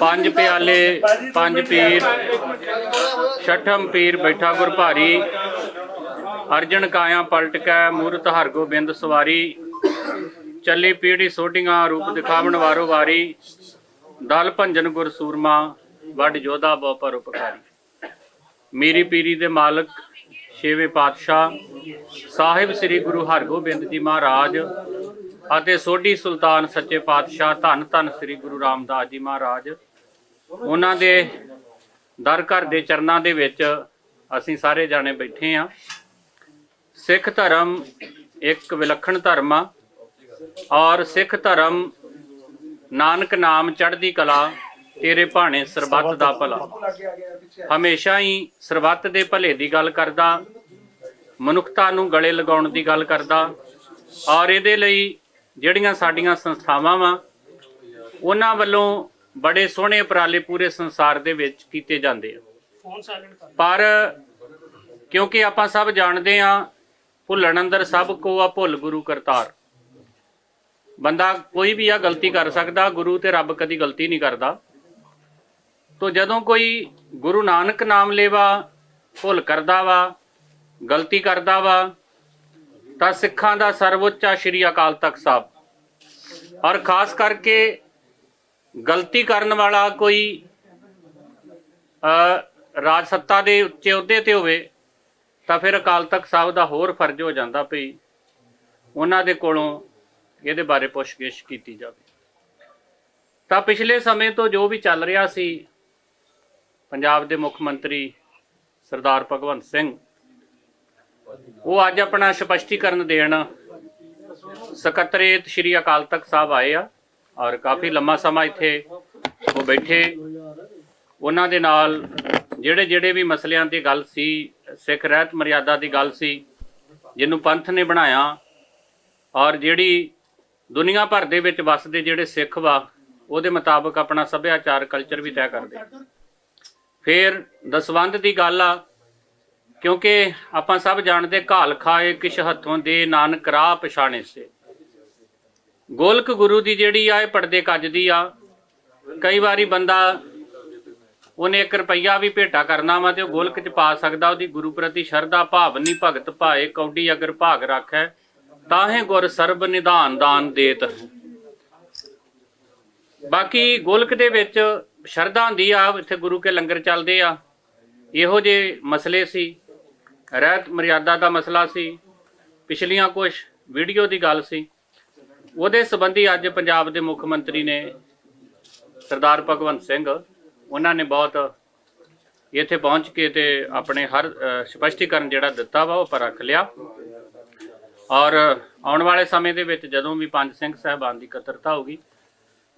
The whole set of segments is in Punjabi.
ਪੰਜ ਪਿਆਲੇ, ਪੰਜ ਪੀਰ, ਛਠਮ ਪੀਰ ਬੈਠਾ ਗੁਰ ਭਾਰੀ ਅਰਜਨ ਕਾਇਆ ਪਲਟ ਕੈ, ਮੂਰਤ ਹਰਗੋਬਿੰਦ ਸਵਾਰੀ, ਚੱਲੀ ਪੀੜੀ ਸੋਢੀਆਂ, ਰੂਪ ਦਿਖਾਵਣ ਵਾਰੋ ਵਾਰੀ, ਦਲ ਭੰਜਨ ਗੁਰ ਸੂਰਮਾ ਵੱਡ ਜੋਧਾ ਬਹੁ ਪਰ ਉਪਕਾਰੀ। ਮੇਰੀ ਪੀਰੀ ਦੇ ਮਾਲਕ, ਛੇਵੇਂ ਪਾਤਸ਼ਾਹ, ਸਾਹਿਬ ਸ੍ਰੀ ਗੁਰੂ ਹਰਗੋਬਿੰਦ ਜੀ ਮਹਾਰਾਜ ਅਤੇ ਸੋਢੀ ਸੁਲਤਾਨ ਸੱਚੇ ਪਾਤਸ਼ਾਹ ਧੰਨ ਧੰਨ ਸ੍ਰੀ ਗੁਰੂ ਰਾਮਦਾਸ ਜੀ ਮਹਾਰਾਜ, ਉਹਨਾਂ ਦੇ ਦਰ ਘਰ ਦੇ ਚਰਨਾਂ ਦੇ ਵਿੱਚ ਅਸੀਂ ਸਾਰੇ ਜਾਣੇ ਬੈਠੇ ਆ ਸਿੱਖ ਧਰਮ ਇੱਕ ਵਿਲੱਖਣ ਧਰਮ ਆ ਔਰ ਸਿੱਖ ਧਰਮ ਨਾਨਕ ਨਾਮ ਚੜ੍ਹਦੀ ਕਲਾ ਤੇਰੇ ਭਾਣੇ ਸਰਬੱਤ ਦਾ ਭਲਾ। ਹਮੇਸ਼ਾ ਹੀ ਸਰਬੱਤ ਦੇ ਭਲੇ ਦੀ ਗੱਲ ਕਰਦਾ, ਮਨੁੱਖਤਾ ਨੂੰ ਗਲੇ ਲਗਾਉਣ ਦੀ ਗੱਲ ਕਰਦਾ ਔਰ ਇਹਦੇ ਲਈ ਜਿਹੜੀਆਂ ਸਾਡੀਆਂ ਸੰਸਥਾਵਾਂ ਵਾ ਉਹਨਾਂ ਵੱਲੋਂ ਬੜੇ ਸੋਹਣੇ ਉਪਰਾਲੇ ਪੂਰੇ ਸੰਸਾਰ ਦੇ ਵਿੱਚ ਕੀਤੇ ਜਾਂਦੇ ਆ। ਪਰ ਕਿਉਂਕਿ ਆਪਾਂ ਸਭ ਜਾਣਦੇ ਆ ਭੁੱਲਣ ਅੰਦਰ ਸਭ ਕੋ ਆ ਭੁੱਲ ਗੁਰੂ ਕਰਤਾਰ। ਬੰਦਾ ਕੋਈ ਵੀ ਆ ਗਲਤੀ ਕਰ ਸਕਦਾ ਗੁਰੂ ਤੇ ਰੱਬ ਕਦੀ ਗਲਤੀ ਨਹੀਂ ਕਰਦਾ। ਤੋ ਜਦੋਂ ਕੋਈ ਗੁਰੂ ਨਾਨਕ ਨਾਮ ਲੇਵਾ ਭੁੱਲ ਕਰਦਾ ਵਾ ਗਲਤੀ ਕਰਦਾ ਵਾ ਤਾਂ ਸਿੱਖਾਂ ਦਾ ਸਰਵਉੱਚ ਆ ਸ਼੍ਰੀ ਅਕਾਲ ਤਖਤ ਸਾਹਿਬ। ਔਰ ਖਾਸ ਕਰਕੇ ਗਲਤੀ ਕਰਨ ਵਾਲਾ ਕੋਈ ਰਾਜ ਸੱਤਾ ਦੇ ਉੱਚੇ ਅਹੁਦੇ ਤੇ ਹੋਵੇ, ਤਾਂ ਫਿਰ ਅਕਾਲ ਤਖਤ ਸਾਹਿਬ ਦਾ ਹੋਰ ਫਰਜ਼ ਹੋ ਜਾਂਦਾ ਪਈ ਉਹਨਾਂ ਦੇ ਕੋਲੋਂ ਇਹਦੇ ਬਾਰੇ ਪੁੱਛਗਿੱਛ ਕੀਤੀ ਜਾਵੇ। ਤਾਂ ਪਿਛਲੇ ਸਮੇਂ ਤੋਂ ਜੋ ਵੀ ਚੱਲ ਰਿਹਾ ਸੀ, ਪੰਜਾਬ ਦੇ ਮੁੱਖ ਮੰਤਰੀ ਸਰਦਾਰ ਭਗਵੰਤ ਸਿੰਘ ਉਹ ਅੱਜ ਆਪਣਾ ਸਪਸ਼ਟੀਕਰਨ ਦੇਣ ਸਕੱਤਰੇਤ ਸ਼੍ਰੀ ਅਕਾਲ ਤਖਤ ਸਾਹਿਬ ਆਏ ਆ ਔਰ ਕਾਫੀ ਲੰਮਾ ਸਮਾਂ ਇੱਥੇ ਉਹ ਬੈਠੇ। ਉਹਨਾਂ ਦੇ ਨਾਲ ਜਿਹੜੇ ਜਿਹੜੇ ਵੀ ਮਸਲਿਆਂ ਦੀ ਗੱਲ ਸੀ, ਸਿੱਖ ਰਹਿਤ ਮਰਿਆਦਾ ਦੀ ਗੱਲ ਸੀ, ਜਿਹਨੂੰ ਪੰਥ ਨੇ ਬਣਾਇਆ ਔਰ ਜਿਹੜੀ ਦੁਨੀਆ ਭਰ ਦੇ ਵਿੱਚ ਵੱਸਦੇ ਜਿਹੜੇ ਸਿੱਖ ਵਾ, ਉਹਦੇ ਮੁਤਾਬਕ ਆਪਣਾ ਸੱਭਿਆਚਾਰ ਕਲਚਰ ਵੀ ਤੈਅ ਕਰਦੇ। ਫਿਰ ਦਸਵੰਧ ਦੀ ਗੱਲ ਆ ਕਿਉਂਕਿ ਆਪਾਂ ਸਭ ਜਾਣਦੇ ਘਾਲ ਖਾਏ ਕਿਛ ਹੱਥੋਂ ਦੇ ਨਾਨਕ ਰਾਹ ਪਛਾਣੇ ਸੇ। ਗੋਲਕ ਗੁਰੂ ਦੀ ਜਿਹੜੀ ਆ, ਇਹ ਪਰਦੇ ਕੱਜਦੀ ਆ। ਕਈ ਵਾਰੀ ਬੰਦਾ ਉਹਨੇ 1 ਰੁਪਈਆ ਵੀ ਭੇਟਾ ਕਰਨਾ ਵਾ ਤੇ ਉਹ ਗੋਲਕ ਚ ਪਾ ਸਕਦਾ, ਉਹਦੀ ਗੁਰੂ ਪ੍ਰਤੀ ਸ਼ਰਧਾ ਭਾਵਨੀ ਭਗਤ ਭਾਏ, ਕੌਡੀ ਅਗਰ ਭਾਗ ਰੱਖੈ, ਤਾਹੇ ਗੁਰ ਸਰਬ ਨਿਧਾਨ ਦਾਨ ਦੇਤ। ਬਾਕੀ ਗੋਲਕ ਦੇ ਵਿੱਚ ਸ਼ਰਧਾ ਹੁੰਦੀ ਆ, ਇੱਥੇ ਗੁਰੂ ਕੇ ਲੰਗਰ ਚੱਲਦੇ ਆ। ਇਹੋ ਜੇ ਮਸਲੇ ਸੀ। ਰਹਿਤ ਮਰਿਆਦਾ ਦਾ ਮਸਲਾ ਸੀ ਪਿਛਲੀਆਂ ਕੁਝ ਵੀਡੀਓ ਦੀ ਗੱਲ ਸੀ। ਉਹਦੇ ਸੰਬੰਧੀ ਅੱਜ ਪੰਜਾਬ ਦੇ ਮੁੱਖ ਮੰਤਰੀ ਨੇ ਸਰਦਾਰ ਭਗਵੰਤ ਸਿੰਘ ਉਹਨਾਂ ਨੇ ਬਹੁਤ ਇੱਥੇ ਪਹੁੰਚ ਕੇ ਤੇ ਆਪਣੇ ਹਰ ਅ, ਸਪਸ਼ਟੀਕਰਨ ਜਿਹੜਾ ਦਿੱਤਾ ਵਾ ਉਹ ਪਰ ਰੱਖ ਲਿਆ। ਔਰ ਆਉਣ ਵਾਲੇ ਸਮੇਂ ਦੇ ਵਿੱਚ ਜਦੋਂ ਵੀ ਪੰਜ ਸਿੰਘ ਸਹਿਬਾਨ ਦੀ ਇਕੱਤਰਤਾ ਹੋਗੀ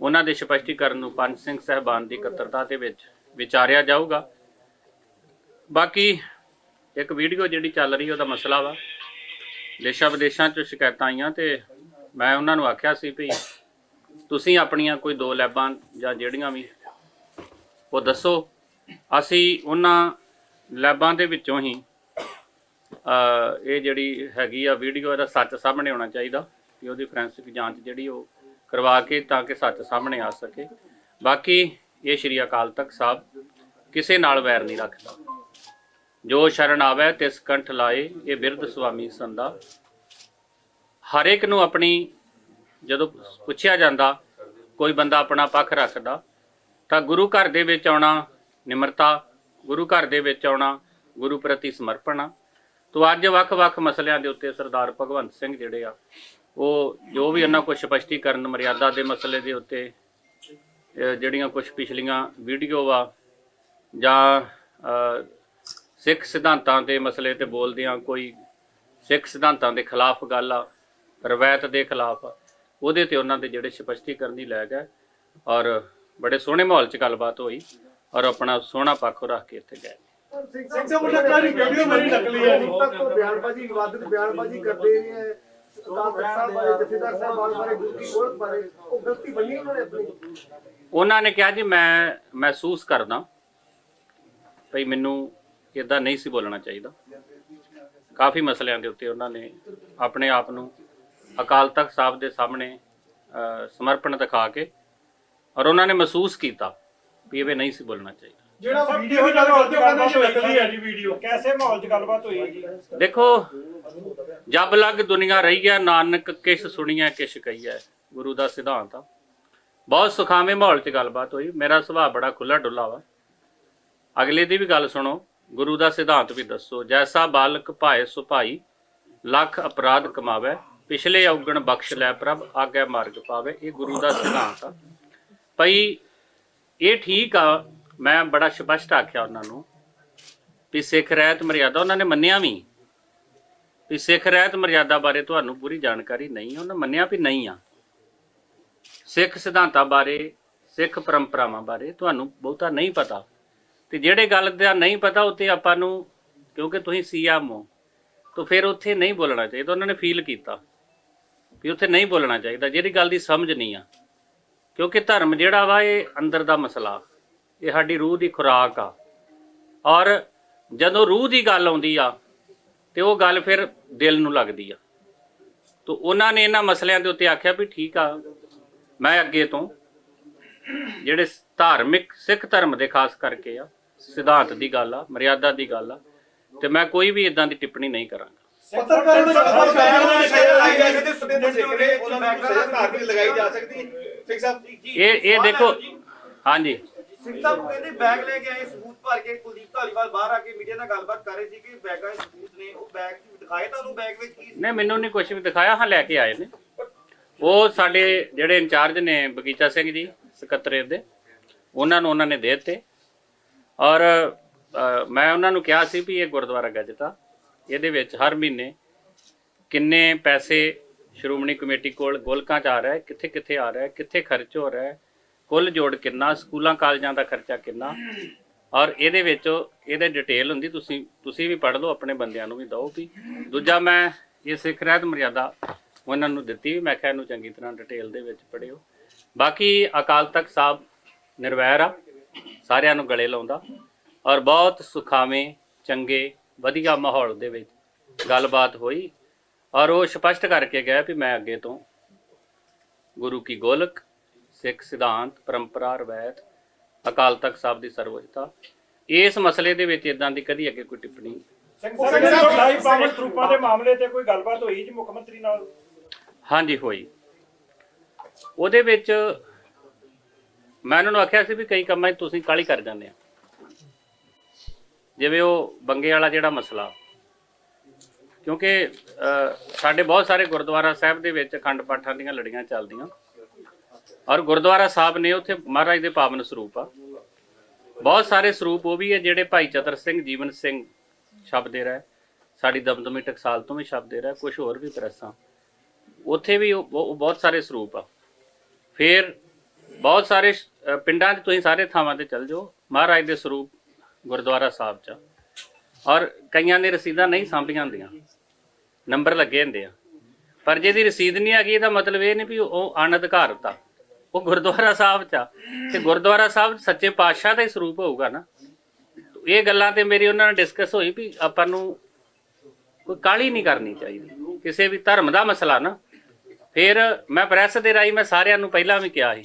ਉਹਨਾਂ ਦੇ ਸਪਸ਼ਟੀਕਰਨ ਨੂੰ ਪੰਜ ਸਿੰਘ ਸਹਿਬਾਨ ਦੀ ਇਕੱਤਰਤਾ ਦੇ ਵਿੱਚ ਵਿਚਾਰਿਆ ਜਾਊਗਾ। ਬਾਕੀ ਇੱਕ ਵੀਡੀਓ ਜਿਹੜੀ ਚੱਲ ਰਹੀ, ਉਹਦਾ ਮਸਲਾ ਵਾ। ਦੇਸ਼ਾਂ ਵਿਦੇਸ਼ਾਂ ਚ ਸ਼ਿਕਾਇਤਾਂ ਆਈਆਂ ਤੇ ਮੈਂ ਉਹਨਾਂ ਨੂੰ ਆਖਿਆ ਸੀ ਵੀ ਤੁਸੀਂ ਆਪਣੀਆਂ ਕੋਈ ਦੋ ਲੈਬਾਂ ਜਾਂ ਜਿਹੜੀਆਂ ਵੀ, ਉਹ ਦੱਸੋ। ਅਸੀਂ ਉਹਨਾਂ ਲੈਬਾਂ ਦੇ ਵਿੱਚੋਂ ਹੀ ਇਹ ਜਿਹੜੀ ਹੈਗੀ ਆ ਵੀਡੀਓ, ਇਹਦਾ ਸੱਚ ਸਾਹਮਣੇ ਆਉਣਾ ਚਾਹੀਦਾ ਕਿ ਉਹਦੀ ਫੋਰੈਂਸਿਕ ਜਾਂਚ ਜਿਹੜੀ ਉਹ ਕਰਵਾ ਕੇ ਤਾਂ ਕਿ ਸੱਚ ਸਾਹਮਣੇ ਆ ਸਕੇ। ਬਾਕੀ ਇਹ ਸ਼੍ਰੀ ਅਕਾਲ ਤਖਤ ਸਾਹਿਬ, ਕਿਸੇ ਨਾਲ ਵੈਰ ਨਹੀਂ ਰੱਖਦਾ। ਜੋ ਸ਼ਰਨ ਆਵੇ ਤਿਸ ਕੰਠ ਲਾਏ, ਇਹ ਬਿਰਧ ਸੁਆਮੀ ਸੰਦਾ ਹਰ ਇੱਕ ਨੂੰ ਆਪਣੀ ਜਦੋਂ ਪੁੱਛਿਆ ਜਾਂਦਾ, ਕੋਈ ਬੰਦਾ ਆਪਣਾ ਪੱਖ ਰੱਖਦਾ, ਤਾਂ ਗੁਰੂ ਘਰ ਦੇ ਵਿੱਚ ਆਉਣਾ ਨਿਮਰਤਾ, ਗੁਰੂ ਘਰ ਦੇ ਵਿੱਚ ਆਉਣਾ ਗੁਰੂ ਪ੍ਰਤੀ ਸਮਰਪਣ ਆ। ਤੋ ਅੱਜ ਵੱਖ-ਵੱਖ ਮਸਲਿਆਂ ਦੇ ਉੱਤੇ ਸਰਦਾਰ ਭਗਵੰਤ ਸਿੰਘ ਜਿਹੜੇ ਆ, ਉਹ ਜੋ ਵੀ ਉਹਨਾਂ ਕੋਲ ਸਪਸ਼ਟੀਕਰਨ, ਮਰਿਆਦਾ ਦੇ ਮਸਲੇ ਦੇ ਉੱਤੇ ਜਿਹੜੀਆਂ ਕੁਝ ਪਿਛਲੀਆਂ ਵੀਡੀਓ ਆ, ਜਾਂ ਸਿੱਖ ਸਿਧਾਂਤਾਂ ਦੇ ਮਸਲੇ ਤੇ ਬੋਲਦਿਆਂ ਕੋਈ ਸਿੱਖ ਸਿਧਾਂਤਾਂ ਦੇ ਖਿਲਾਫ ਗੱਲ ਆ, ਰਵਾਇਤ ਦੇ ਖਿਲਾਫ ਉਹਦੇ ਤੇ ਉਹਨਾਂ ਦੇ ਜਿਹੜੇ ਸਪਸ਼ਟੀਕਰਨ ਹੀ ਲੈ ਗਏ ਔਰ ਬੜੇ ਸੋਹਣੇ ਮਾਹੌਲ 'ਚ ਗੱਲਬਾਤ ਹੋਈ ਔਰ ਆਪਣਾ ਸੋਹਣਾ ਪੱਖ ਰੱਖ ਕੇ ਇੱਥੇ ਗਏ। ਸਿੰਘ ਸਾਹਿਬ ਉਹਨਾਂ ਕਾਰੀ ਵੀਡੀਓ ਮੇਰੀ ਨਕਲੀ ਹੈ ਤੱਕ ਤੋਂ ਬਿਆਨਬਾਜ਼ੀ ਵਿਵਾਦਿਤ ਬਿਆਨਬਾਜ਼ੀ ਕਰਦੇ ਰਹੇ ਹੈ ਨੇ ਉਹਨਾਂ ਨੇ ਕਿਹਾ ਜੀ, ਮੈਂ ਮਹਿਸੂਸ ਕਰਦਾ ਭਈ ਮੈਨੂੰ ਇਦਾਂ ਨਹੀਂ ਸੀ ਬੋਲਣਾ ਚਾਹੀਦਾ। ਕਾਫੀ ਮਸਲਿਆਂ ਦੇ ਉੱਤੇ ਉਹਨਾਂ ਨੇ ਆਪਣੇ ਆਪ ਨੂੰ ਅਕਾਲ ਤਖਤ ਸਾਹਿਬ ਦੇ ਸਾਹਮਣੇ ਸਮਰਪਣ ਦਿਖਾ ਕੇ ਔਰ ਉਹਨਾਂ ਨੇ ਮਹਿਸੂਸ ਕੀਤਾ ਵੀ ਇਹ ਨਹੀਂ ਸੀ ਬੋਲਣਾ ਚਾਹੀਦਾ। ਜਿਹੜਾ ਵੀਡੀਓ ਕਿਹੋ ਗੱਲ ਜਿਹਾ ਕਰਦੇ ਹੋ ਕਹਿੰਦੇ ਗੱਲਬਾਤ ਹੋਈ ਨਕਲੀ ਹੈ ਜੀ ਵੀਡੀਓ ਕੈਸੇ ਮਾਹੌਲ 'ਚ ਗੱਲਬਾਤ ਹੋਈ ਜੀ? ਦੇਖੋ ਜਬ ਲਗ ਦੁਨੀਆ ਰਹੀ ਹੈ ਨਾਨਕ ਕਿਸ ਸੁਣੀਐ ਕਿਛ ਕਹੀਐ ਗੁਰੂ ਦਾ ਸਿਧਾਂਤ ਆ। ਬਹੁਤ ਸੁਖਾਵੇਂ ਮਾਹੌਲ 'ਚ ਗੱਲਬਾਤ ਹੋਈ। ਮੇਰਾ ਸੁਭਾਅ ਬੜਾ ਖੁੱਲਾ ਡੁੱਲਾ ਵਾ। ਅਗਲੇ ਦੀ ਵੀ ਗੱਲ ਸੁਣੋ। ਗੁਰੂ ਦਾ ਸਿਧਾਂਤ ਵੀ ਦੱਸੋ, ਜੈਸਾ ਬਾਲਕ ਭਾਏ ਸੁਭਾਈ ਲੱਖ ਅਪਰਾਧ ਕਮਾਵੇ, ਪਿਛਲੇ ਔਗਣ ਬਖਸ਼ ਲੈ ਪ੍ਰਭ, ਆਗੇ ਮਾਰਗ ਪਾਵੇ, ਇਹ ਗੁਰੂ ਦਾ ਸਿਧਾਂਤ ਆ। ਭਈ ਇਹ ਠੀਕ ਆ, ਮੈਂ ਬੜਾ ਸਪਸ਼ਟ ਆਖਿਆ ਉਹਨਾਂ ਨੂੰ ਵੀ ਸਿੱਖ ਰਹਿਤ ਮਰਿਆਦਾ, ਉਹਨਾਂ ਨੇ ਮੰਨਿਆ ਵੀ। ਵੀ ਸਿੱਖ ਰਹਿਤ ਮਰਿਆਦਾ ਬਾਰੇ ਤੁਹਾਨੂੰ ਪੂਰੀ ਜਾਣਕਾਰੀ ਨਹੀਂ, ਉਹਨਾਂ ਮੰਨਿਆ ਵੀ ਨਹੀਂ ਆ। ਸਿੱਖ ਸਿਧਾਂਤਾਂ ਬਾਰੇ, ਸਿੱਖ ਪਰੰਪਰਾਵਾਂ ਬਾਰੇ ਤੁਹਾਨੂੰ ਬਹੁਤਾ ਨਹੀਂ ਪਤਾ। ਤੇ ਜਿਹੜੇ ਗੱਲ ਦਾ ਨਹੀਂ ਪਤਾ ਉੱਤੇ ਆਪਾਂ ਨੂੰ, ਕਿਉਂਕਿ ਤੁਸੀਂ ਸੀਐਮ ਹੋ, ਤਾਂ ਫਿਰ ਉੱਥੇ ਨਹੀਂ ਬੋਲਣਾ ਚਾਹੀਦਾ, ਉਹਨਾਂ ਨੇ ਫੀਲ ਕੀਤਾ ਵੀ ਉੱਥੇ ਨਹੀਂ ਬੋਲਣਾ ਚਾਹੀਦਾ, ਜਿਹੜੀ ਗੱਲ ਦੀ ਸਮਝ ਨਹੀਂ ਆ। ਕਿਉਂਕਿ ਧਰਮ ਜਿਹੜਾ ਵਾ, ਇਹ ਅੰਦਰ ਦਾ ਮਸਲਾ, ਇਹ ਸਾਡੀ ਰੂਹ ਦੀ ਖੁਰਾਕ ਆ। ਔਰ ਜਦੋਂ ਰੂਹ ਦੀ ਗੱਲ ਆਉਂਦੀ ਆ, ਤੇ ਉਹ ਗੱਲ ਫਿਰ ਦਿਲ ਨੂੰ ਲੱਗਦੀ ਆ। ਤੋ ਉਹਨਾਂ ਨੇ ਇਹਨਾਂ ਮਸਲਿਆਂ ਦੇ ਉੱਤੇ ਆਖਿਆ ਵੀ ਠੀਕ ਆ, ਮੈਂ ਅੱਗੇ ਤੋਂ, ਜਿਹੜੇ ਧਾਰਮਿਕ ਸਿੱਖ ਧਰਮ ਦੇ, ਖਾਸ ਕਰਕੇ ਆ ਸਿਧਾਂਤ ਦੀ ਗੱਲ ਆ ਮਰਿਆਦਾ ਦੀ ਗੱਲ ਆ ਤੇ ਮੈਂ ਕੋਈ ਵੀ ਇਦਾਂ ਦੀ ਟਿੱਪਣੀ ਨਹੀਂ ਕਰਾਂਗਾ। ਪੱਤਰਕਾਰਾਂ ਨੇ ਉਹਨਾਂ ਪੱਤਰਕਾਰਾਂ ਨੂੰ ਨੇ ਸ਼ਾਇਦ ਲਾਈ ਜਾ ਸਕਦੀ ਸੁਦੇ ਦੇ ਸਿੱਖ ਨੇ ਉਹਨਾਂ ਨੂੰ ਸਜ਼ਾ ਧਾਰਮਿਕ ਲਗਾਈ ਜਾ ਸਕਦੀ। ਸਿੱਖ ਸਾਹਿਬ ਇਹ ਇਹ ਦੇਖੋ ਹਾਂਜੀ। ਸਿੰਘ ਸਾਹਿਬ ਕਹਿੰਦੇ ਬੈਗ ਲੈ ਕੇ ਆਏ ਸਬੂਤ ਭਰ ਕੇ ਕੁਲਦੀਪ ਧਾਲੀਵਾਲ ਬਾਹਰ ਆ ਕੇ ਮੀਡੀਆ ਨਾਲ ਗੱਲਬਾਤ ਕਰ ਰਹੇ ਸੀ ਕਿ ਬੈਗਾਂ ਦੇ ਸਬੂਤ ਨੇ ਉਹ ਬੈਗ ਦਿਖਾਏ ਤੁਹਾਨੂੰ ਬੈਗ ਵਿੱਚ? ਕੀ ਨਹੀਂ ਮੈਨੂੰ ਨਹੀਂ ਕੁਝ ਵੀ ਦਿਖਾਇਆ ਹਾਂ ਲੈ ਕੇ ਆਏ ਨੇ। ਉਹ ਸਾਡੇ ਜਿਹੜੇ ਇੰਚਾਰਜ ਨੇ ਬਗੀਚਾ ਸਿੰਘ ਜੀ ਸਕੱਤਰੇਤ ਦੇ ਉਹਨਾਂ ਨੂੰ ਉਹਨਾਂ ਨੇ ਦੇ ਦਿੱਤੇ। ਔਰ ਅ, ਮੈਂ ਉਹਨਾਂ ਨੂੰ ਕਿਹਾ ਸੀ ਵੀ ਇਹ ਗੁਰਦੁਆਰਾ ਗੱਜਤਾ ਇਹਦੇ ਵਿੱਚ ਹਰ ਮਹੀਨੇ ਕਿੰਨੇ ਪੈਸੇ ਸ਼੍ਰੋਮਣੀ ਕਮੇਟੀ ਕੋਲ ਗੋਲਕਾਂ 'ਚ ਆ ਰਿਹਾ ਹੈ ਕਿੱਥੇ ਕਿੱਥੇ ਆ ਰਿਹਾ ਹੈ ਕਿੱਥੇ ਖਰਚ ਹੋ ਰਿਹਾ ਹੈ ਕੁੱਲ ਜੋੜ ਕਿੰਨਾ ਸਕੂਲਾਂ ਕਾਲਜਾਂ ਦਾ ਖਰਚਾ ਕਿੰਨਾ? ਔਰ ਇਹਦੇ ਵਿੱਚ ਇਹਦੇ ਡਿਟੇਲ ਹੁੰਦੀ ਤੁਸੀਂ ਤੁਸੀਂ ਵੀ ਪੜ੍ਹ ਲਓ ਆਪਣੇ ਬੰਦਿਆਂ ਨੂੰ ਵੀ ਦਿਓ ਵੀ। ਦੂਜਾ ਮੈਂ ਇਹ ਸਿੱਖ ਰਹਿਤ ਮਰਿਆਦਾ ਉਹਨਾਂ ਨੂੰ ਦਿੱਤੀ ਵੀ ਮੈਂ ਕਿਹਾ ਇਹਨੂੰ ਚੰਗੀ ਤਰ੍ਹਾਂ ਡਿਟੇਲ ਦੇ ਵਿੱਚ ਪੜ੍ਹਿਓ। ਬਾਕੀ ਅਕਾਲ ਤਖਤ ਸਾਹਿਬ ਨਿਰਵੈਰ ਆ। ਸਾਰਿਆਂ ਨੂੰ ਗਲੇ ਲਾਉਂਦਾ ਔਰ ਬਹੁਤ ਸੁਖਾਵੇਂ ਚੰਗੇ ਵਧੀਆ ਮਾਹੌਲ ਦੇ ਵਿੱਚ ਗੱਲਬਾਤ ਹੋਈ ਔਰ ਉਹ ਸਪਸ਼ਟ ਕਰਕੇ ਗਿਆ ਵੀ ਮੈਂ ਅੱਗੇ ਤੋਂ ਗੁਰੂ ਕੀ ਗੋਲਕ ਸਿੱਖ ਸਿਧਾਂਤ ਪਰੰਪਰਾ ਰਵਾਇਤ ਅਕਾਲ ਤਖਤ ਸਾਹਿਬ ਦੀ ਸਰਵਉੱਚਤਾ ਇਸ ਮਸਲੇ ਦੇ ਵਿੱਚ ਇਦਾਂ ਦੀ ਕਦੀ ਅੱਗੇ ਕੋਈ ਟਿੱਪਣੀ ਸਿੰਘ ਸਾਹਿਬ ਲੜਾਈ ਪਾਵਨ ਸਰੂਪਾਂ ਦੇ ਮਾਮਲੇ ਤੇ ਕੋਈ ਗੱਲਬਾਤ ਹੋਈ ਜੀ ਮੁੱਖ ਮੰਤਰੀ ਨਾਲ? ਹਾਂਜੀ ਹੋਈ। ਉਹਦੇ ਵਿੱਚ ਮੈਂ ਉਹਨਾਂ ਨੂੰ ਆਖਿਆ ਸੀ ਵੀ ਕਈ ਕੰਮਾਂ 'ਚ ਤੁਸੀਂ ਕਾਲੀ ਕਰ ਜਾਂਦੇ ਆ। ਜਿਵੇਂ ਉਹ ਬੰਗੇ ਵਾਲਾ ਜਿਹੜਾ ਮਸਲਾ। ਕਿਉਂਕਿ ਸਾਡੇ ਬਹੁਤ ਸਾਰੇ ਗੁਰਦੁਆਰਾ ਸਾਹਿਬ ਦੇ ਵਿੱਚ ਅਖੰਡ ਪਾਠਾਂ ਦੀਆਂ ਲੜੀਆਂ ਚੱਲਦੀਆਂ। ਔਰ ਗੁਰਦੁਆਰਾ ਸਾਹਿਬ ਨੇ ਉੱਥੇ ਮਹਾਰਾਜ ਦੇ ਪਾਵਨ ਸਰੂਪ ਆ। ਬਹੁਤ ਸਾਰੇ ਸਰੂਪ ਉਹ ਵੀ ਹੈ ਜਿਹੜੇ ਭਾਈ ਚਤਰ ਸਿੰਘ, ਜੀਵਨ ਸਿੰਘ ਛਪਦੇ ਰਹੇ। ਸਾਡੀ ਦਮਦਮੀ ਟਕਸਾਲ ਤੋਂ ਵੀ ਛਪਦੇ ਰਿਹਾ ਕੁਝ ਹੋਰ ਵੀ ਪ੍ਰੈਸਾਂ। ਉੱਥੇ ਵੀ ਉਹ ਬਹੁਤ ਸਾਰੇ ਸਰੂਪ ਆ। ਫਿਰ ਬਹੁਤ ਸਾਰੇ ਅ, ਪਿੰਡਾਂ 'ਚ ਤੁਸੀਂ ਸਾਰੇ ਥਾਵਾਂ ਤੇ ਚੱਲ ਜਾਓ ਮਹਾਰਾਜ ਦੇ ਸਰੂਪ ਗੁਰਦੁਆਰਾ ਸਾਹਿਬ 'ਚ। ਔਰ ਕਈਆਂ ਨੇ ਰਸੀਦਾਂ ਨਹੀਂ ਸਾਂਭੀਆਂ ਹੁੰਦੀਆਂ ਨੰਬਰ ਲੱਗੇ ਹੁੰਦੇ ਆ। ਪਰ ਜਿਹਦੀ ਰਸੀਦ ਨਹੀਂ ਹੈਗੀ ਇਹਦਾ ਮਤਲਬ ਇਹ ਨਹੀਂ ਵੀ ਉਹ ਅਣਅਧਿਕਾਰਤ। ਆ ਉਹ ਗੁਰਦੁਆਰਾ ਸਾਹਿਬ 'ਚ ਆ। ਤੇ ਗੁਰਦੁਆਰਾ ਸਾਹਿਬ ਸੱਚੇ ਪਾਤਸ਼ਾਹ ਦਾ ਹੀ ਸਰੂਪ ਹੋਊਗਾ ਨਾ। ਇਹ ਗੱਲਾਂ ਤੇ ਮੇਰੀ ਉਹਨਾਂ ਨਾਲ ਡਿਸਕਸ ਹੋਈ ਵੀ ਆਪਾਂ ਨੂੰ ਕੋਈ ਕਾਲੀ ਨਹੀਂ ਕਰਨੀ ਚਾਹੀਦੀ। ਕਿਸੇ ਵੀ ਧਰਮ ਦਾ ਮਸਲਾ ਨਾ। ਫਿਰ ਮੈਂ ਪ੍ਰੈਸ ਦੇ ਰਾਹੀਂ ਮੈਂ ਸਾਰਿਆਂ ਨੂੰ ਪਹਿਲਾਂ ਵੀ ਕਿਹਾ ਸੀ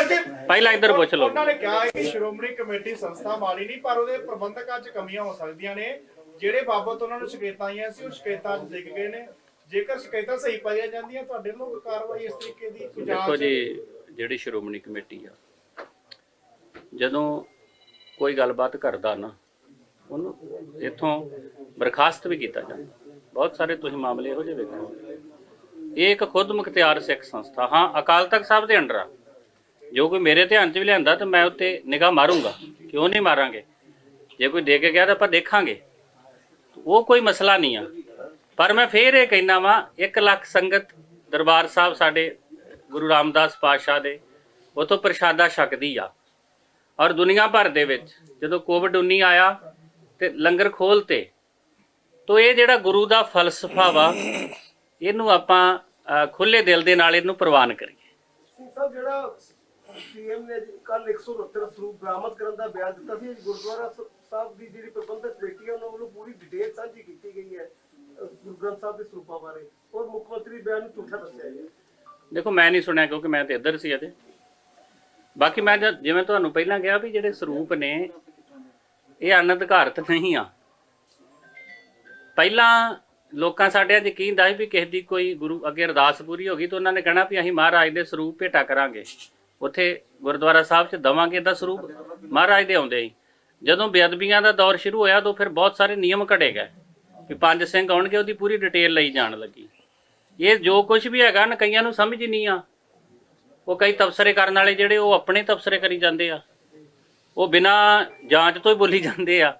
ਪਹਿਲਾਂ ਇੱਧਰ ਪੁੱਛ ਲਓ। ਉਹਨਾਂ ਨੇ ਕਿਹਾ ਹੈ ਕਿ ਸ਼੍ਰੋਮਣੀ ਕਮੇਟੀ ਸੰਸਥਾ ਮਾੜੀ ਨਹੀਂ ਪਰ ਉਹਦੇ ਪ੍ਰਬੰਧਕਾਂ 'ਚ ਕਮੀਆਂ ਹੋ ਸਕਦੀਆਂ ਨੇ। ਜਿਹੜੇ ਬਾਬਤ ਉਹਨਾਂ ਨੂੰ ਸ਼ਿਕਾਇਤਾਂ ਆਈਆਂ ਸੀ ਉਹ ਸ਼ਿਕਾਇਤਾਂ 'ਚ ਡਿੱਗ ਗਏ ਨੇ। ਜੇਕਰ ਸ਼ਿਕਾਇਤਾਂ ਸਹੀ ਪਾਈਆਂ ਜਾਂਦੀਆਂ ਤੁਹਾਡੇ ਵੱਲੋਂ ਕਾਰਵਾਈ ਇਸ ਤਰੀਕੇ ਦੀ ਦੇਖੋ ਜੀ ਜਿਹੜੀ ਸ਼੍ਰੋਮਣੀ ਕਮੇਟੀ ਆ ਜਦੋਂ ਕੋਈ ਗੱਲਬਾਤ ਕਰਦਾ ਨਾ ਉਹਨੂੰ ਇੱਥੋਂ ਬਰਖਾਸਤ ਵੀ ਕੀਤਾ ਜਾਂਦਾ। ਬਹੁਤ ਸਾਰੇ ਤੁਸੀਂ ਮਾਮਲੇ ਇਹੋ ਜਿਹੇ ਵੇਖੋ ਇਹ ਇੱਕ ਖੁਦ ਮੁਖਤਿਆਰ ਸਿੱਖ ਸੰਸਥਾ ਹਾਂ ਅਕਾਲ ਤਖਤ ਸਾਹਿਬ ਦੇ ਅੰਡਰ ਆ। ਜੋ ਕੋਈ ਮੇਰੇ ਧਿਆਨ 'ਚ ਵੀ ਲਿਆਂਦਾ ਤਾਂ ਮੈਂ ਉੱਤੇ ਨਿਗਾਹ ਮਾਰੂੰਗਾ। ਕਿਉਂ ਨਹੀਂ ਮਾਰਾਂਗੇ? ਜੇ ਕੋਈ ਦੇ ਕੇ ਗਿਆ ਤਾਂ ਆਪਾਂ ਦੇਖਾਂਗੇ। ਉਹ ਕੋਈ ਮਸਲਾ ਨਹੀਂ ਆ। ਪਰ ਮੈਂ ਫੇਰ ਇਹ ਕਹਿਣਾ ਵਾਂ 1 ਲੱਖ ਸੰਗਤ ਦਰਬਾਰ ਸਾਹਿਬ ਸਾਡੇ ਗੁਰੂ ਰਾਮਦਾਸ ਪਾਤਸ਼ਾਹ ਦੇ, ਉਥੋਂ ਪ੍ਰਸ਼ਾਦਾ ਛਕਦੀ ਆ। ਔਰ ਦੁਨੀਆ ਭਰ ਦੇ ਵਿੱਚ ਜਦੋਂ ਕੋਵਿਡ 19 ਆਇਆ ਤੇ ਲੰਗਰ ਖੋਲਤੇ ਤੋ ਇਹ ਜਿਹੜਾ ਗੁਰੂ ਦਾ ਫਲਸਫਾ ਵਾ, ਇਹਨੂੰ ਆਪਾਂ ਖੁੱਲੇ ਦਿਲ ਦੇ ਨਾਲ ਇਹਨੂੰ ਪ੍ਰਵਾਨ ਕਰੀਏ। ਸਿੰਘ ਸਾਹਿਬ ਜਿਹੜਾ ਸੀਐਮ ਨੇ ਕੱਲ 169 ਸਰੂਪ ਬਰਾਮਦ ਕਰਨ ਦਾ ਬਿਆਨ ਦਿੱਤਾ ਸੀ। ਗੁਰਦੁਆਰਾ ਸਾਹਿਬ ਦੀ ਜਿਹੜੀ ਪ੍ਰਬੰਧਕ ਕਮੇਟੀ ਹੈ, ਉਹਨਾਂ ਵੱਲੋਂ ਪੂਰੀ ਡਿਟੇਲ ਸਾਂਝੀ ਕੀਤੀ ਗਈ ਹੈ ਗੁਰੂ ਗ੍ਰੰਥ ਸਾਹਿਬ ਦੇ ਸਰੂਪਾਂ ਬਾਰੇ। ਔਰ ਮੁੱਖ ਮੰਤਰੀ ਬਿਆਨ ਨੂੰ ਝੂਠਾ ਦੱਸਿਆ ਗਿਆ। ਦੇਖੋ, ਮੈਂ ਨਹੀਂ ਸੁਣਿਆ ਕਿਉਂਕਿ ਮੈਂ ਤੇ ਇੱਧਰ ਸੀ ਅਜੇ ਬਾਕੀ ਮੈਂ ਜਿਵੇਂ ਤੁਹਾਨੂੰ ਪਹਿਲਾਂ ਕਿਹਾ ਵੀ ਜਿਹੜੇ ਸਰੂਪ ਨੇ, ਇਹ ਅਨਧਿਕਾਰਤ ਨਹੀਂ ਆ। ਪਹਿਲਾਂ ਲੋਕਾਂ ਸਾਡੇ ਅੱਜ ਯਕੀਨ ਦਾ ਸੀ ਵੀ ਕਿਸੇ ਦੀ ਕੋਈ ਗੁਰੂ ਅੱਗੇ ਅਰਦਾਸ ਪੂਰੀ ਹੋ ਗਈ ਤਾਂ ਉਹਨਾਂ ਨੇ ਕਹਿਣਾ ਵੀ ਅਸੀਂ ਮਹਾਰਾਜ ਦੇ ਸਰੂਪ ਭੇਟਾ ਕਰਾਂਗੇ। ਉੱਥੇ ਗੁਰਦੁਆਰਾ ਸਾਹਿਬ 'ਚ ਦਵਾਂਗੇ ਦਾ ਸਰੂਪ। ਮਹਾਰਾਜ ਦੇ ਆਉਂਦੇ ਸੀ ਜਦੋਂ ਬੇਅਦਬੀਆਂ ਦਾ ਦੌਰ ਸ਼ੁਰੂ ਹੋਇਆ ਤਾਂ ਫਿਰ ਬਹੁਤ ਸਾਰੇ ਨਿਯਮ ਘੜੇ ਗਏ ਵੀ ਪੰਜ ਸਿੰਘ ਆਉਣਗੇ, ਉਹਦੀ ਪੂਰੀ ਡਿਟੇਲ ਲਈ ਜਾਣ ਲੱਗੀ। ਇਹ ਜੋ ਕੁਝ ਵੀ ਹੈਗਾ ਨਾ, ਕਈਆਂ ਨੂੰ ਸਮਝ ਹੀ ਨਹੀਂ ਆ। ਉਹ ਕਈ ਤਬਸਰੇ ਕਰਨ ਵਾਲੇ ਜਿਹੜੇ ਉਹ ਆਪਣੇ ਤਬਸਰੇ ਕਰੀ ਜਾਂਦੇ ਆ। ਉਹ ਬਿਨਾ ਜਾਂਚ ਤੋਂ ਹੀ ਬੋਲੀ ਜਾਂਦੇ ਆ।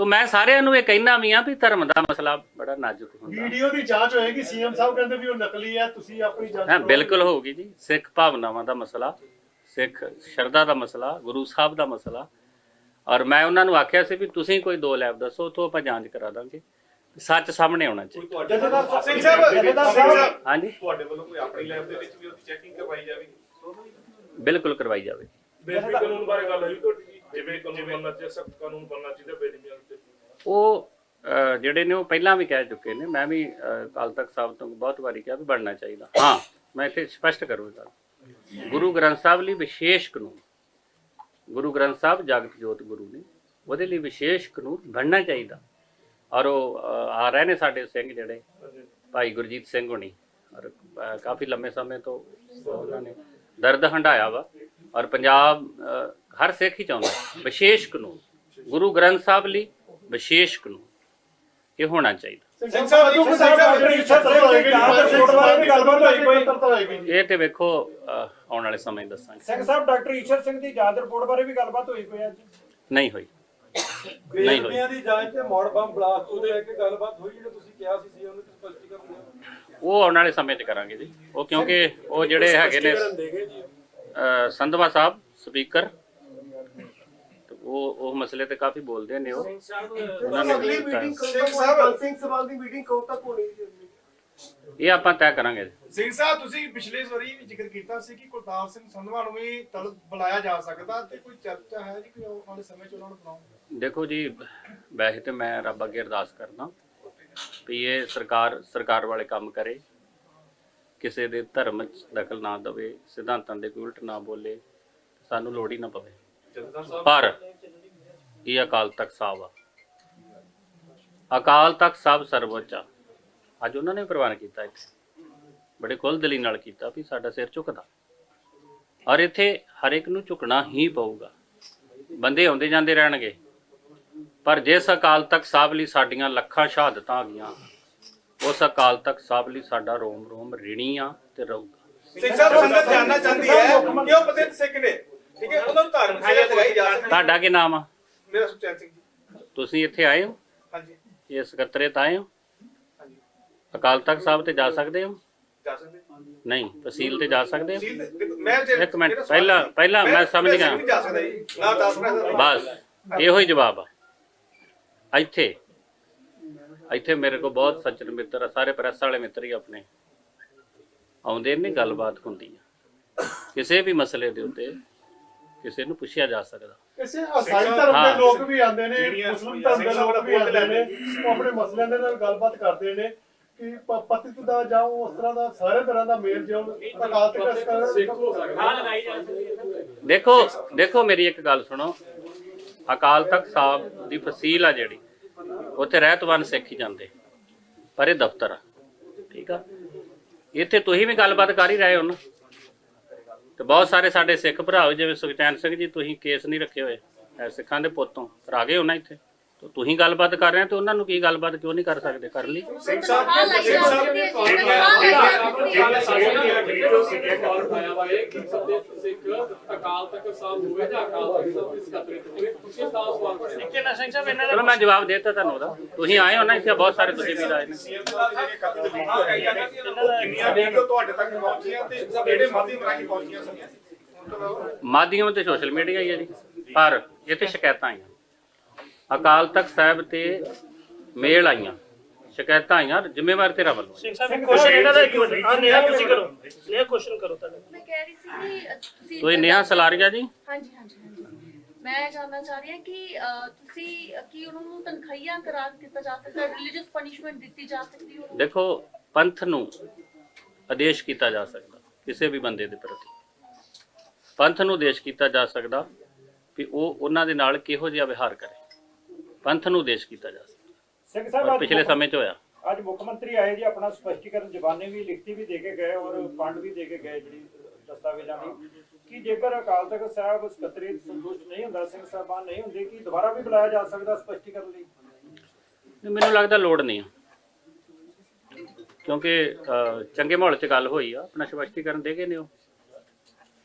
ਤੋਂ ਮੈਂ ਸਾਰਿਆਂ ਨੂੰ ਇਹ ਕਹਿਣਾ ਵੀ ਆ ਵੀ ਧਰਮ ਦਾ ਮਸਲਾ ਬੜਾ ਨਾਜ਼ੁਕ ਹੁੰਦਾ। ਵੀਡੀਓ ਦੀ ਜਾਂਚ ਹੋਏਗੀ ਸੀਐਮ ਸਾਹਿਬ ਕਹਿੰਦੇ ਵੀ ਉਹ ਨਕਲੀ ਹੈ ਤੁਸੀਂ ਆਪਣੀ ਜਾਂਚ ਹਾਂ। ਬਿਲਕੁਲ ਹੋਊਗੀ ਜੀ। ਸਿੱਖ ਭਾਵਨਾਵਾਂ ਦਾ ਮਸਲਾ ਸਿੱਖ ਸ਼ਰਧਾ ਦਾ ਮਸਲਾ ਗੁਰੂ ਸਾਹਿਬ ਦਾ ਮਸਲਾ। ਔਰ ਮੈਂ ਉਹਨਾਂ ਨੂੰ ਆਖਿਆ ਸੀ ਵੀ ਤੁਸੀਂ ਕੋਈ ਦੋ ਲੈਬ ਦੱਸੋ ਤੋਂ ਆਪਾਂ ਜਾਂਚ ਕਰਾ ਦਾਂਗੇ। ਸੱਚ ਸਾਹਮਣੇ ਆਉਣਾ ਚਾਹੀਦਾ। ਜਥੇਦਾਰ ਸਾਹਿਬ ਸਿੰਘ ਸਾਹਿਬ ਜਥੇਦਾਰ ਸਿੰਘ ਸਾਹਿਬ। ਸਾਹਿਬ ਹਾਂਜੀ। ਤੁਹਾਡੇ ਵੱਲੋਂ ਕੋਈ ਆਪਣੀ ਲੈਬ ਦੇ ਵਿੱਚ ਵੀ ਉਹਦੀ ਚੈਕਿੰਗ ਕਰਵਾਈ ਜਾਵੇਗੀ? ਬਿਲਕੁਲ ਕਰਵਾਈ ਜਾਵੇ ਬੇਸਿਕ ਕਾਨੂੰਨ ਬਾਰੇ ਗੱਲ ਹੋਈ ਤੁਹਾਡੀ? ਜਿਵੇਂ ਕਾਨੂੰਨ ਬਣਨਾ ਚਾਹੀਦਾ ਸਖਤ ਕਾਨੂੰਨ ਬਣਨਾ ਚਾਹੀਦਾ ਬੇਦਬੀਆਂ ਤੇ ਉਹ ਅਹ, ਜਿਹੜੇ ਨੇ ਉਹ ਪਹਿਲਾਂ ਵੀ ਕਹਿ ਚੁੱਕੇ ਨੇ ਮੈਂ ਵੀ ਅਹ, ਅਕਾਲ ਤਖਤ ਸਾਹਿਬ ਤੋਂ ਬਹੁਤ ਵਾਰੀ ਕਿਹਾ ਵੀ ਬਣਨਾ ਚਾਹੀਦਾ। ਹਾਂ ਮੈਂ ਇੱਥੇ ਸਪਸ਼ਟ ਕਰੂੰਗਾ ਗੁਰੂ ਗ੍ਰੰਥ ਸਾਹਿਬ ਲਈ ਵਿਸ਼ੇਸ਼ ਕਾਨੂੰਨ ਗੁਰੂ ਗ੍ਰੰਥ ਸਾਹਿਬ ਜਗਤ ਜੋਤ ਗੁਰੂ ਨੇ ਉਹਦੇ ਲਈ ਵਿਸ਼ੇਸ਼ ਕਾਨੂੰਨ ਬਣਨਾ ਚਾਹੀਦਾ। ਔਰ ਉਹ ਅਹ, ਆ ਰਹੇ ਨੇ ਸਾਡੇ ਸਿੰਘ ਜਿਹੜੇ ਭਾਈ ਗੁਰਜੀਤ ਸਿੰਘ ਹੋਣੀ ਔਰ ਅਹ, ਕਾਫੀ ਲੰਮੇ ਸਮੇਂ ਤੋਂ ਉਹਨਾਂ ਨੇ ਦਰਦ ਹੰਡਾਇਆ ਵਾ। ਔਰ ਪੰਜਾਬ ਹਰ ਸਿੱਖ ਹੀ ਚਾਹੁੰਦਾ ਵਿਸ਼ੇਸ਼ ਕਾਨੂੰਨ। ਗੁਰੂ ਗ੍ਰੰਥ ਸਾਹਿਬ ਲਈ ਵਿਸ਼ੇਸ਼ ਕਾਨੂੰਨ। ਇਹ ਹੋਣਾ ਚਾਹੀਦਾ। ਇਹ ਤੇ ਵੇਖੋ ਆਉਣ ਵਾਲੇ ਸਮੇਂ ਦੱਸਾਂਗੇ। ਸਿੰਘ ਸਾਹਿਬ ਡਾਕਟਰ ਈਸ਼ਰ ਸਿੰਘ ਦੀ ਜਾਂਚ ਰਿਪੋਰਟ ਬਾਰੇ ਵੀ ਗੱਲਬਾਤ ਹੋਈ ਕੋਈ ਅੱਜ? ਨਹੀਂ ਹੋਈ। ਨਹੀਂ ਹੋਈ। ਦੀ ਜਾਂਚ ਤੇ ਮੋੜ ਬੰਬ ਬਲਾਸਟ ਨੂੰ ਲੈ ਕੇ ਗੱਲਬਾਤ ਹੋਈ ਜਿਹੜੇ ਤੁਸੀਂ ਕਿਹਾ ਸੀ ਸੀ ਉਹਨੂੰ ਤੁਸੀਂ ਸਪਸ਼ਟੀਕਰਨ ਉਹ ਆਉਣ ਵਾਲੇ ਸਮੇਂ 'ਚ ਕਰਾਂਗੇ ਜੀ। ਉਹ ਕਿਉਂਕਿ ਉਹ ਜਿਹੜੇ ਹੈਗੇ ਨੇ ਸੰਧਵਾ ਸਾਹਿਬ ਸਪੀਕਰ ਉਹ ਉਹ ਮਸਲੇ ਤੇ ਕਾਫੀ ਬੋਲਦੇ ਨੇ ਉਹ ਉਹਨਾਂ ਨੇ ਅਗਲੀ। ਮੀਟਿੰਗ ਸਾਹਿਬ- ਸਿੰਘ ਸਵਾਲ ਦੀ ਮੀਟਿੰਗ ਕਦੋਂ ਤੱਕ ਹੋਣੀ ਹੈ ਜੀ? ਇਹ ਆਪਾਂ ਤੈਅ ਕਰਾਂਗੇ। ਸਿੰਘ ਸਾਹਿਬ ਤੁਸੀਂ ਪਿਛਲੇ ਵਾਰੀ ਵੀ ਜ਼ਿਕਰ ਕੀਤਾ ਸੀ ਕਿ ਕੁਲਤਾਰ ਸਿੰਘ ਸੰਧਵਾ ਨੂੰ ਵੀ ਤਲਬ ਬੁਲਾਇਆ ਜਾ ਸਕਦਾ ਤੇ ਕੋਈ ਚਰਚਾ ਹੈ ਜੀ ਕਿ ਆਉਣ ਵਾਲੇ ਸਮੇਂ 'ਚ ਉਹਨਾਂ ਨੂੰ ਬੁਲਾਉਣ ਦੇਖੋ ਜੀ ਵੈਸੇ ਤੇ ਮੈਂ ਰੱਬ ਅੱਗੇ ਅਰਦਾਸ ਕਰਦਾ ਵੀ ਇਹ ਸਰਕਾਰ ਸਰਕਾਰ ਵਾਲੇ ਕੰਮ ਕਰੇ ਕਿਸੇ ਦੇ ਧਰਮ 'ਚ ਦਖਲ ਨਾ ਦੇਵੇ, ਸਿਧਾਂਤਾਂ ਦੇ ਕੋਈ ਉਲਟ ਨਾ ਬੋਲੇ, ਸਾਨੂੰ ਲੋੜ ਹੀ ਨਾ ਪਵੇ। ਪਰ ਇਹ ਅਕਾਲ ਤਖਤ ਸਾਹਿਬ ਆ। ਅਕਾਲ ਤਖਤ ਸਾਹਿਬ ਸਰਵੋੱਚ ਆ। ਅੱਜ ਉਹਨਾਂ ਨੇ ਪ੍ਰਵਾਨ ਕੀਤਾ ਇੱਥੇ। ਬੜੇ ਖੁੱਲ੍ਹ ਦਿਲੀ ਨਾਲ ਕੀਤਾ ਵੀ ਸਾਡਾ ਸਿਰ ਝੁਕਦਾ। ਔਰ ਇੱਥੇ ਹਰ ਇੱਕ ਨੂੰ ਝੁਕਣਾ ਹੀ ਪਊਗਾ। ਬੰਦੇ ਆਉਂਦੇ ਜਾਂਦੇ ਰਹਿਣਗੇ। ਪਰ ਜਿਸ ਅਕਾਲ ਤਖਤ ਸਾਹਿਬ ਲਈ ਸਾਡੀਆਂ ਲੱਖਾਂ ਸ਼ਹਾਦਤਾਂ ਆ ਗਈਆਂ ਉਸ ਅਕਾਲ ਤਖਤ ਸਾਹਿਬ ਲਈ ਸਾਡਾ ਰੋਮ ਰੋਮ ਰਿਣੀ ਆ ਤੇ ਰਹੂਗਾ। ਸਿੰਘ ਸਾਹਿਬ ਸੰਗਤ ਜਾਨਣਾ ਚਾਹੁੰਦੀ ਹੈ ਕਿ ਉਹ ਪਤਿਤ ਸਿੱਖ ਨੇ। ਠੀਕ ਹੈ? ਉਹਨਾਂ ਨੂੰ ਧਾਰਮਿਕ ਸਜ਼ਾ ਲਗਾਈ ਜਾ ਸਕਦੀ ਤੁਹਾਡਾ ਕੀ ਨਾਮ ਆ? ਮੇਰਾ ਸੁਚੈਨ ਸਿੰਘ ਜੀ। ਤੁਸੀਂ ਇੱਥੇ ਆਏ ਹੋ? ਹਾਂਜੀ। ਇਹ ਸਕੱਤਰੇਤ ਆਏ ਹੋ? ਹਾਂਜੀ। ਅਕਾਲ ਤਖਤ ਸਾਹਿਬ ਤੇ ਜਾ ਸਕਦੇ ਹੋ? ਜਾ ਸਕਦੇ ਨਹੀਂ ਤਹਿਸੀਲ ਤੇ ਜਾ ਸਕਦੇ ਹੋ? ਤਹਿਸੀਲ ਮੈਂ ਜੇ- ਇੱਕ ਮਿੰਟ, ਪਹਿਲਾਂ-। ਪਹਿਲਾਂ ਮੈਂ ਸਮਝ ਗਿਆ। ਨਹੀਂ ਜਾ ਸਕਦਾ ਜੀ। ਨਾ ਦੱਸ ਰਿਹਾ ਬਸ ਇਹੋ ਹੀ ਜਵਾਬ ਆ। ਇੱਥੇ ਇੱਥੇ ਮੇਰੇ ਕੋਲ ਬਹੁਤ ਸੱਜਣ ਮਿੱਤਰ ਆ ਸਾਰੇ ਪ੍ਰੈਸ ਵਾਲੇ ਮਿੱਤਰ ਹੀ ਆਪਣੇ। ਆਉਂਦੇ ਨੇ ਗੱਲਬਾਤ ਹੁੰਦੀ। ਆ ਕਿਸੇ ਵੀ ਮਸਲੇ ਦੇ ਉੱਤੇ ਕਿਸੇ ਨੂੰ ਪੁੱਛਿਆ ਜਾ ਸਕਦਾ। ਕਿਸੇ ਅਸਾਈ ਧਰਮ। ਦੇ ਲੋਕ ਵੀ ਆਉਂਦੇ ਨੇ ਜਿਹੜੀਆਂ ਮੁਸਲਿਮ ਧਰਮ ਦੇ ਲੋਕ ਵੀ ਦਾ ਆਉਂਦੇ ਨੇ ਉਹ ਆਪਣੇ ਮਸਲਿਆਂ ਦੇ ਨਾਲ ਗੱਲਬਾਤ ਕਰਦੇ ਨੇ ਕਿ ਪਤਿਤ ਦਾ ਜਾਂ ਉਸ ਤਰ੍ਹਾਂ ਦਾ ਸਾਰੇ ਤਰ੍ਹਾਂ ਦਾ ਮੇਲ ਜੋਲ ਅਕਾਲ ਤਖਤ ਦੇਖੋ ਦੇਖੋ ਮੇਰੀ ਇੱਕ ਗੱਲ ਸੁਣੋ। ਅਕਾਲ ਤਖਤ ਸਾਹਿਬ ਦੀ ਫਸੀਲ ਆ ਜਿਹੜੀ। ਉੱਥੇ ਰਹਿਤਵੰਨ ਸਿੱਖ ਹੀ ਜਾਂਦੇ ਪਰ ਇਹ ਦਫ਼ਤਰ ਆ। ਠੀਕ ਆ। ਇੱਥੇ ਤੁਸੀਂ ਵੀ ਗੱਲਬਾਤ ਕਰ ਹੀ ਰਹੇ ਹੋ ਨਾ। ਤੇ ਬਹੁਤ ਸਾਰੇ ਸਾਡੇ ਸਿੱਖ ਭਰਾ ਜਿਵੇਂ ਸੁਖਚੈਨ ਸਿੰਘ ਜੀ ਤੁਸੀਂ ਕੇਸ ਨਹੀਂ ਰੱਖੇ ਹੋਏ ਸਿੱਖਾਂ ਦੇ ਪੁੱਤੋਂ ਪਰ ਆ ਗਏ ਹੋ ਨਾ ਇੱਥੇ। ਤੇ ਤੁਸੀਂ ਗੱਲਬਾਤ ਕਰ ਰਹੇ ਹੋ ਤੇ ਉਹਨਾਂ ਨੂੰ ਕੀ ਗੱਲਬਾਤ ਕਿਉਂ ਨਹੀਂ ਕਰ ਸਕਦੇ ਕਰ ਲਈ ਸਿੰਘ ਸਾਹਿਬ ਸਿੰਘ ਸਾਹਿਬ ਜਿਹੜਾ ਸਾਡੇ ਵੀਡੀਓ ਸਿੱਖੇ ਕਾਲ ਪਾਇਆ ਵਾ ਹੈ ਕਿ ਸਭ ਸਿੱਖ ਅਕਾਲ ਤਖਤ ਸਾਹਿਬ ਹੋਵੇ ਜਾਂ ਅਕਾਲ ਤਖਤ ਸਾਹਿਬ ਇਸ ਖਤਰੇ ਤੇ ਹੋਵੇ ਤੁਸੀਂ ਤਾਂ ਸਵਾਲ ਪੁੱਛਿਆ ਚਲੋ ਮੈਂ ਜਵਾਬ ਦੇਤਾ ਤੁਹਾਨੂੰ ਉਹਦਾ ਤੁਸੀਂ ਆਏ ਹੋ ਨਾ ਇੱਥੇ ਬਹੁਤ ਸਾਰੇ ਤੁਸੀਂ ਵੀ ਆਏ ਨੇ ਸੀਐਮ ਸਾਹਿਬ ਜਿਹੜੇ ਕਤਲ ਦੀ ਵੀਡੀਓ ਆਈ ਜਾਂਦੀ ਸੀ ਉਹ ਕਿੰਨੀਆਂ ਵੀਡੀਓ ਤੁਹਾਡੇ ਤੱਕ ਪਹੁੰਚੀਆਂ ਤੇ ਕਿਹੜੇ ਮਾਧਿਅਮ ਰਾਹੀਂ ਪਹੁੰਚੀਆਂ ਸਨ ਮਾਧਿਅਮ ਤੇ ਸੋਸ਼ਲ ਮੀਡੀਆ ਹੀ ਹੈ ਜੀ ਪਰ ਇਹ ਤੇ ਸ਼ਿਕਾਇਤਾਂ ਆਈਆਂ ਅਕਾਲ ਤਖਤ ਸਾਹਿਬ ਤੇ ਮੇਲ ਆਈਆਂ ਸ਼ਿਕਾਇਤਾਂ ਆਈਆਂ ਜ਼ਿੰਮੇਵਾਰ ਤੇਰਾ ਵੱਲੋਂ ਮੈਂ ਕਹਿ ਰਹੀ ਸੀ ਕਿ ਅ, ਤੁਸੀਂ ਨੇਹਾ ਸਲਾਰੀਆ ਜੀ? ਹਾਂਜੀ ਹਾਂਜੀ ਹਾਂਜੀ। ਮੈਂ ਜਾਣਨਾ ਚਾਹ ਰਹੀ ਹਾਂ ਕਿ ਤੁਸੀਂ ਕੀ ਉਹਨਾਂ ਨੂੰ ਤਨਖਾਹੀਆਂ ਕਰਾਰ ਦਿੱਤਾ ਜਾ ਸਕਦਾ ਰਿਲੀਜੀਅਸ ਪਨਿਸ਼ਮੈਂਟ ਦਿੱਤੀ ਜਾ ਸਕਦੀ ਹੈ? ਦੇਖੋ ਪੰਥ ਨੂੰ ਆਦੇਸ਼ ਕੀਤਾ ਜਾ ਸਕਦਾ ਕਿਸੇ ਵੀ ਬੰਦੇ ਦੇ ਪ੍ਰਤੀ। ਪੰਥ ਨੂੰ ਆਦੇਸ਼ ਕੀਤਾ ਜਾ ਸਕਦਾ ਕਿ ਉਹ ਉਹਨਾਂ ਦੇ ਨਾਲ ਕਿਹੋ ਜਿਹਾ ਵਿਹਾਰ ਕਰੇ। ਪੰਥ ਨੂੰ ਆਦੇਸ਼ ਕੀਤਾ ਜਾ ਸਕਦਾ। ਸਿੰਘ ਸਾਹਿਬ ਔਰ ਅੱਜ ਪਿਛਲੇ ਮੁੱਖ- ਸਮੇਂ 'ਚ ਹੋਇਆ। ਅੱਜ ਮੁੱਖ ਮੰਤਰੀ ਆਏ ਜੀ ਆਪਣਾ ਸਪਸ਼ਟੀਕਰਨ ਜ਼ਬਾਨੀ ਵੀ ਲਿਖਤੀ ਵੀ ਦੇ ਕੇ ਗਏ ਔਰ ਫੰਡ ਵੀ ਦੇ ਕੇ ਗਏ ਜਿਹੜੀ ਦਸਤਾਵੇਜ਼ਾਂ ਦੀ। ਕਿ ਜੇਕਰ ਅਕਾਲ ਤਖਤ ਸਾਹਿਬ ਸਕੱਤਰੀ ਸੰਤੁਸ਼ਟ ਨਹੀਂ ਹੁੰਦਾ ਸਿੰਘ ਸਾਹਿਬਾਨ ਨਹੀਂ ਹੁੰਦੇ ਕਿ ਦੁਬਾਰਾ ਵੀ ਬੁਲਾਇਆ ਜਾ ਸਕਦਾ ਸਪਸ਼ਟੀਕਰਨ ਲਈ? ਨਹੀਂ, ਮੈਨੂੰ ਲੱਗਦਾ ਲੋੜ ਨਹੀਂ ਆ। ਕਿਉਂਕਿ ਚੰਗੇ ਮਾਹੌਲ 'ਚ ਗੱਲ ਹੋਈ ਆ ਆਪਣਾ ਸਪਸ਼ਟੀਕਰਨ ਦੇ ਗਏ ਨੇ ਉਹ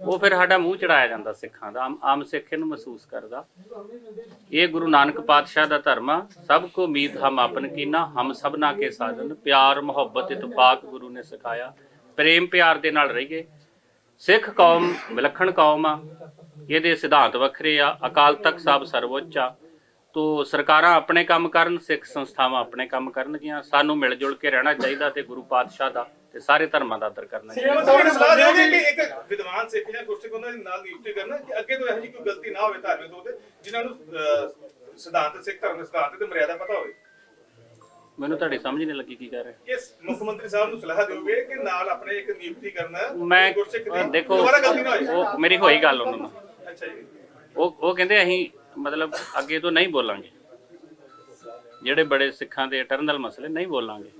ਉਹ ਫਿਰ ਸਾਡਾ ਮੂੰਹ ਚੜਾਇਆ ਜਾਂਦਾ ਸਿੱਖਾਂ ਦਾ, ਆਮ ਆਮ ਸਿੱਖ ਇਹਨੂੰ ਮਹਿਸੂਸ ਕਰਦਾ। ਇਹ ਗੁਰੂ ਨਾਨਕ ਪਾਤਸ਼ਾਹ ਦਾ ਧਰਮ ਆ, ਸਭ ਕੋ ਉਮੀਦ ਹਮ ਆਪਨ ਕੀਨਾ, ਹਮ ਸਭਨਾ ਕੇ ਸਾਜਨ ਪਿਆਰ, ਮੁਹੱਬਤ ਇਤਫਾਕ ਗੁਰੂ ਨੇ ਸਿਖਾਇਆ। ਪ੍ਰੇਮ ਪਿਆਰ ਦੇ ਨਾਲ ਰਹੀਏ। ਸਿੱਖ ਕੌਮ ਵਿਲੱਖਣ ਕੌਮ ਆ। ਇਹਦੇ ਸਿਧਾਂਤ ਵੱਖਰੇ ਆ। ਅਕਾਲ ਤਖਤ ਸਾਹਿਬ ਸਰਵਉੱਚ ਆ। ਤੋ ਸਰਕਾਰਾਂ ਆਪਣੇ ਕੰਮ ਕਰਨ, ਸਿੱਖ ਸੰਸਥਾਵਾਂ ਆਪਣੇ ਕੰਮ ਕਰਨਗੀਆਂ। ਸਾਨੂੰ ਮਿਲ ਜੁਲ ਕੇ ਰਹਿਣਾ ਚਾਹੀਦਾ ਤੇ ਗੁਰੂ ਪਾਤਸ਼ਾਹ ਦਾ। ਤੇ ਸਾਰੇ ਧਰਮਾਂ ਦਾ ਆਦਰ ਕਰਨਾ ਚਾਹੀਦਾ ਸਲਾਹ ਕਿ ਇੱਕ ਵਿਦਵਾਨ ਸਿੱਖ ਜਾਂ ਗੁਰਸਿੱਖ ਉਹਨਾਂ ਦੇ ਨਾਲ ਨਿਯੁਕਤੀ ਕਰਨਾ ਕਿ ਅੱਗੇ ਤੋਂ ਇਹੋ ਜਿਹੀ ਕੋਈ ਗਲਤੀ ਨਾ ਹੋਵੇ ਧਾਰਮਿਕ ਤੌਰ ਤੇ ਜਿਨ੍ਹਾਂ ਨੂੰ ਸਿਧਾਂਤ ਸਿੱਖ ਧਰਮ ਦੇ ਸਿਧਾਂਤ ਤੇ ਮਰਿਆਦਾ ਪਤਾ ਹੋਵੇ। ਮੈਨੂੰ ਤੁਹਾਡੀ ਸਮਝ ਨਹੀਂ ਲੱਗੀ ਕੀ ਕਹਿ ਰਹੇ। ਇਸ ਮੁੱਖ ਮੰਤਰੀ ਸਾਹਿਬ ਨੂੰ ਸਲਾਹ ਦਿਓਗੇ ਕਿ ਨਾਲ ਆਪਣੇ ਇੱਕ ਨਿਯੁਕਤੀ ਕਰਨਾ ਮੈਂ ਗੁਰਸਿੱਖ ਦੀ ਅਹ ਦੇਖੋ ਦੁਬਾਰਾ ਗਲਤੀ ਨਾ ਹੋਏ। ਉਹ ਮੇਰੀ ਹੋਈ ਗੱਲ ਉਹਨਾਂ। ਨਾਲ ਅੱਛਾ ਜੀ। ਉਹ ਉਹ ਕਹਿੰਦੇ ਅਸੀਂ ਮਤਲਬ ਅੱਗੇ ਤੋਂ ਨਹੀਂ ਬੋਲਾਂਗੇ। ਜਿਹੜੇ ਬੜੇ ਸਿੱਖਾਂ ਦੇ ਇਟਰਨਲ ਮਸਲੇ ਨਹੀਂ ਬੋਲਾਂਗੇ।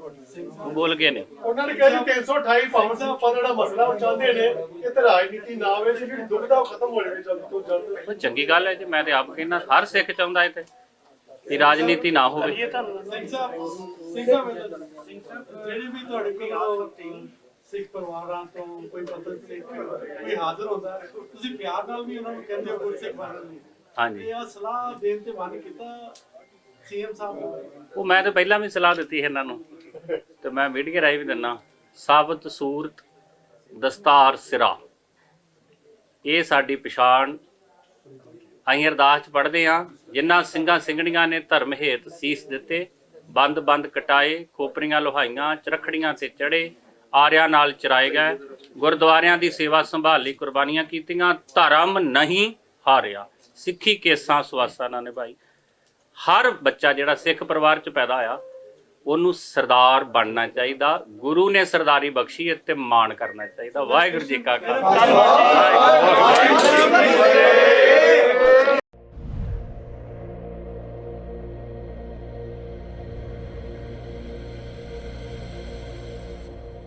ਉਹ ਬੋਲ ਗਏ ਨੇ। ਉਹਨਾਂ ਨੇ ਕਿਹਾ ਜੀ 328 ਪਾਉਣ ਦਾ ਆਪਾਂ ਜਿਹੜਾ ਮਸਲਾ ਉਹ ਚਾਹੁੰਦੇ ਨੇ ਇਹ ਤੇ ਰਾਜਨੀਤੀ ਨਾ ਹੋਵੇ ਸੀ ਜਿਹੜੀ ਦੁਬਦਾ ਉਹ ਖਤਮ ਹੋ ਜਾਵੇ ਜਲਦ ਤੋਂ ਜਲਦ ਉਹ ਚੰਗੀ ਗੱਲ ਹੈ ਜੀ ਮੈਂ ਤੇ ਆਪ ਕਹਿੰਦਾ ਹਰ ਸਿੱਖ ਚਾਹੁੰਦਾ ਇੱਥੇ ਕਿ ਰਾਜਨੀਤੀ ਨਾ ਹੋਵੇ। ਸਿੰਘ ਸਾਹਿਬ ਸਿੰਘ ਸਾਹਿਬ ਜਿਹੜੇ ਵੀ ਤੁਹਾਡੇ ਕੋਲ ਸਿੱਖ ਪਰਿਵਾਰਾਂ ਤੋਂ ਕੋਈ ਪਤਨ ਸਿੱਖ ਕੋਈ ਹਾਜ਼ਰ ਹੁੰਦਾ ਤੁਸੀਂ ਪਿਆਰ ਨਾਲ ਵੀ ਉਹਨਾਂ ਨੂੰ ਕਹਿੰਦੇ ਹੋ ਕੋਈ ਸਿੱਖ ਬਣਨ ਲਈ ਹਾਂਜੀ। ਇਹ ਸਲਾਹ ਦੇਣ ਤੇ ਮਨ ਕੀਤਾ ਸੀਐਮ ਸਾਹਿਬ ਨੂੰ। ਉਹ ਮੈਂ ਤਾਂ ਪਹਿਲਾਂ ਵੀ ਸਲਾਹ ਦਿੱਤੀ ਸੀ ਇਹਨਾਂ ਨੂੰ। ਤੇ ਮੈਂ ਮੀਡੀਆ ਰਾਹੀਂ ਵੀ ਦਿੰਨਾ, ਸਾਬਤ ਸੂਰਤ, ਦਸਤਾਰ ਸਿਰਾ। ਇਹ ਸਾਡੀ ਪਛਾਣ। ਅਸੀਂ ਅਰਦਾਸ ਚ ਪੜ੍ਹਦੇ ਆ ਜਿਨ੍ਹਾਂ ਸਿੰਘਾਂ ਸਿੰਘਣੀਆਂ ਨੇ ਧਰਮ ਹੇਤ ਸੀਸ ਦਿੱਤੇ, ਬੰਦ ਬੰਦ ਕਟਾਏ, ਖੋਪਰੀਆਂ ਲੋਹਾਈਆਂ, ਚਰਖੜੀਆਂ ਤੇ ਚੜੇ ਆਰਿਆਂ ਨਾਲ ਚਰਾਏ ਗਏ, ਗੁਰਦੁਆਰਿਆਂ ਦੀ ਸੇਵਾ ਸੰਭਾਲੀ ਕੁਰਬਾਨੀਆਂ ਕੀਤੀਆਂ, ਧਰਮ ਨਹੀਂ ਹਾਰਿਆ। ਸਿੱਖੀ ਕੇਸਾਂ ਸਵਾਸਾਂ ਨਾਲ ਨਿਭਾਈ। ਹਰ ਬੱਚਾ ਜਿਹੜਾ ਸਿੱਖ ਪਰਿਵਾਰ 'ਚ ਪੈਦਾ ਹੋਇਆ, ਉਹਨੂੰ ਸਰਦਾਰ ਬਣਨਾ ਚਾਹੀਦਾ, ਗੁਰੂ ਨੇ ਸਰਦਾਰੀ ਬਖਸ਼ੀ ਤੇ ਮਾਣ ਕਰਨਾ ਚਾਹੀਦਾ। ਵਾਹਿਗੁਰੂ ਜੀ ਕਾ ਖਾਲਸਾ।